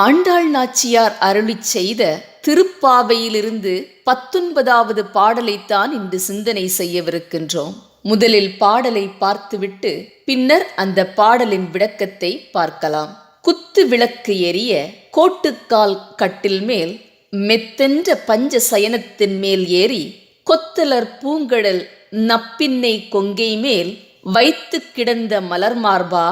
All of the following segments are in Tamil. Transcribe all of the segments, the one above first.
ஆண்டாள் நாச்சியார் அருளி செய்த திருப்பாவையிலிருந்து பத்தொன்பதாவது பாடலைத்தான் இன்று சிந்தனை செய்யவிருக்கின்றோம். முதலில் பாடலை பார்த்துவிட்டு பின்னர் அந்த பாடலின் விளக்கத்தை பார்க்கலாம். குத்து விளக்கு எரிய கோட்டுக்கால் கட்டில் மேல் மெத்தென்ற பஞ்ச சயனத்தின் மேல் ஏறி கொத்தலர் பூங்கடல் நப்பின்னை கொங்கை மேல் வைத்து கிடந்த மலர்மார்பா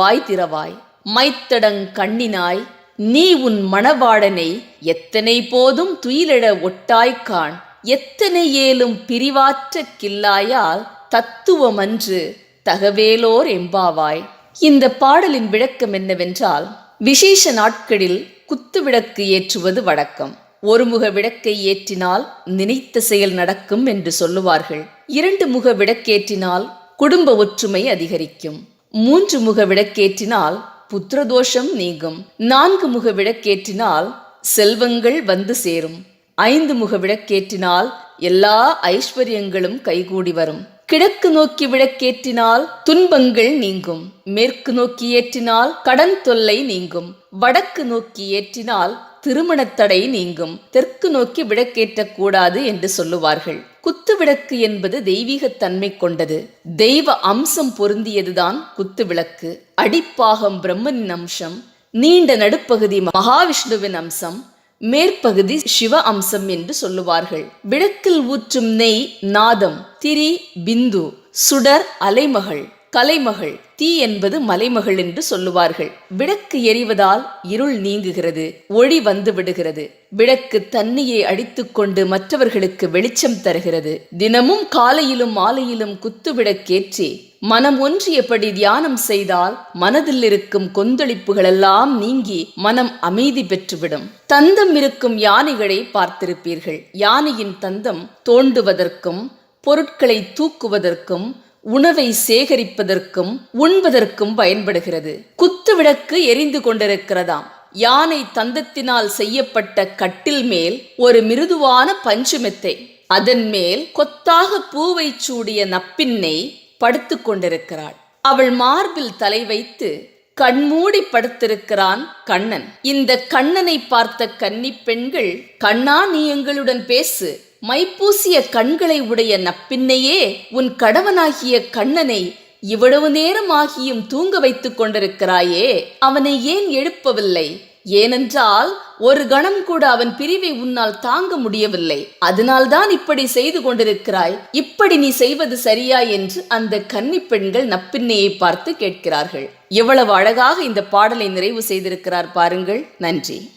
வாய் திறவாய். மைத்தடங் கண்ணினாய் நீ உன் மணவாளனை எத்தனை போதும் துயிலிட ஒட்டாய்க்கான்? எத்தனை ஏலும் பிரிவாற்ற கில்லாயால் தத்துவமன்று தகவேலோர் எம்பாவாய்? இந்த பாடலின் விளக்கம் என்னவென்றால் விசேஷ நாட்களில் குத்துவிளக்கு ஏற்றுவது வழக்கம். ஒருமுக விளக்கை ஏற்றினால் நினைத்த செயல் நடக்கும் என்று சொல்லுவார்கள். இரண்டு முக விளக்கேற்றினால் குடும்ப ஒற்றுமை அதிகரிக்கும். மூன்று முக விளக்கேற்றினால் புத்திரதோஷம் நீங்கும். நான்கு முக விளக்கேற்றினால் செல்வங்கள் வந்து சேரும். ஐந்து முக விளக்கேற்றினால் எல்லா ஐஸ்வர்யங்களும் கைகூடி வரும். கிழக்கு நோக்கி விளக்கேற்றினால் துன்பங்கள் நீங்கும். மேற்கு நோக்கி ஏற்றினால் கடன் தொல்லை நீங்கும். வடக்கு நோக்கி ஏற்றினால் திருமணத்தடை நீங்கும். தெற்கு நோக்கி விளக்கேற்றக்கூடாது என்று சொல்லுவார்கள். குத்து விளக்கு என்பது தெய்வீகத்தன்மை கொண்டது. தெய்வ அம்சம் பொருந்தியதுதான் குத்து விளக்கு அடிப்பாகம் பிரம்மனின் அம்சம் நீண்ட நடுப்பகுதி மகாவிஷ்ணுவின் அம்சம் மேற்பகுதி சிவ அம்சம் என்று சொல்லுவார்கள். விளக்கில் ஊற்றும் நெய் நாதம் திரி பிந்து சுடர் அலைமகள். கலைமகள் தீ என்பது மலைமகள் என்று சொல்லுவார்கள். விளக்கு எரிவதால் இருள் நீங்குகிறது ஒளி வந்து விடுகிறது. விளக்கு தண்ணியை அடித்துக்கொண்டு மற்றவர்களுக்கு வெளிச்சம் தருகிறது. தினமும் காலையிலும் மாலையிலும் குத்து விளக்கேற்றி மனம் ஒன்றியபடி தியானம் செய்தால் மனதில் இருக்கும் கொந்தளிப்புகளெல்லாம் நீங்கி மனம் அமைதி பெற்றுவிடும். தந்தம் இருக்கும் யானைகளை பார்த்திருப்பீர்கள். யானையின் தந்தம் தோண்டுவதற்கும் பொருட்களை தூக்குவதற்கும் உணவை சேகரிப்பதற்கும் உண்பதற்கும் பயன்படுகிறது. குத்து விளக்கு எரிந்து கொண்டிருக்கிறதாம். யானை தந்தத்தினால் செய்யப்பட்ட கட்டில் மேல் ஒரு மிருதுவான பஞ்சுமெத்தை அதன் மேல் கொத்தாக பூவை சூடிய நப்பின்னை படுத்து கொண்டிருக்கிறாள். அவள் மார்பில் தலை வைத்து கண்மூடி படுத்திருக்கிறான் கண்ணன். இந்த கண்ணனை பார்த்த கன்னி பெண்கள் கண்ணா நீ எங்களுடன் பேசு. மைப்பூசிய கண்களை உடைய நப்பின்னையே உன் கடவனாகிய கண்ணனை இவ்வளவு நேரம் ஆகியும் தூங்க வைத்துக் கொண்டிருக்கிறாயே அவனை ஏன் எழுப்பவில்லை? ஏனென்றால் ஒரு கணம் கூட அவன் பிரிவை உன்னால் தாங்க முடியவில்லை. அதனால்தான் இப்படி செய்து கொண்டிருக்கிறாய். இப்படி நீ செய்வது சரியா என்று அந்த கன்னி பெண்கள் நப்பின்னையை பார்த்து கேட்கிறார்கள். எவ்வளவு அழகாக இந்த பாடலை நிறைவு செய்திருக்கிறார் பாருங்கள். நன்றி.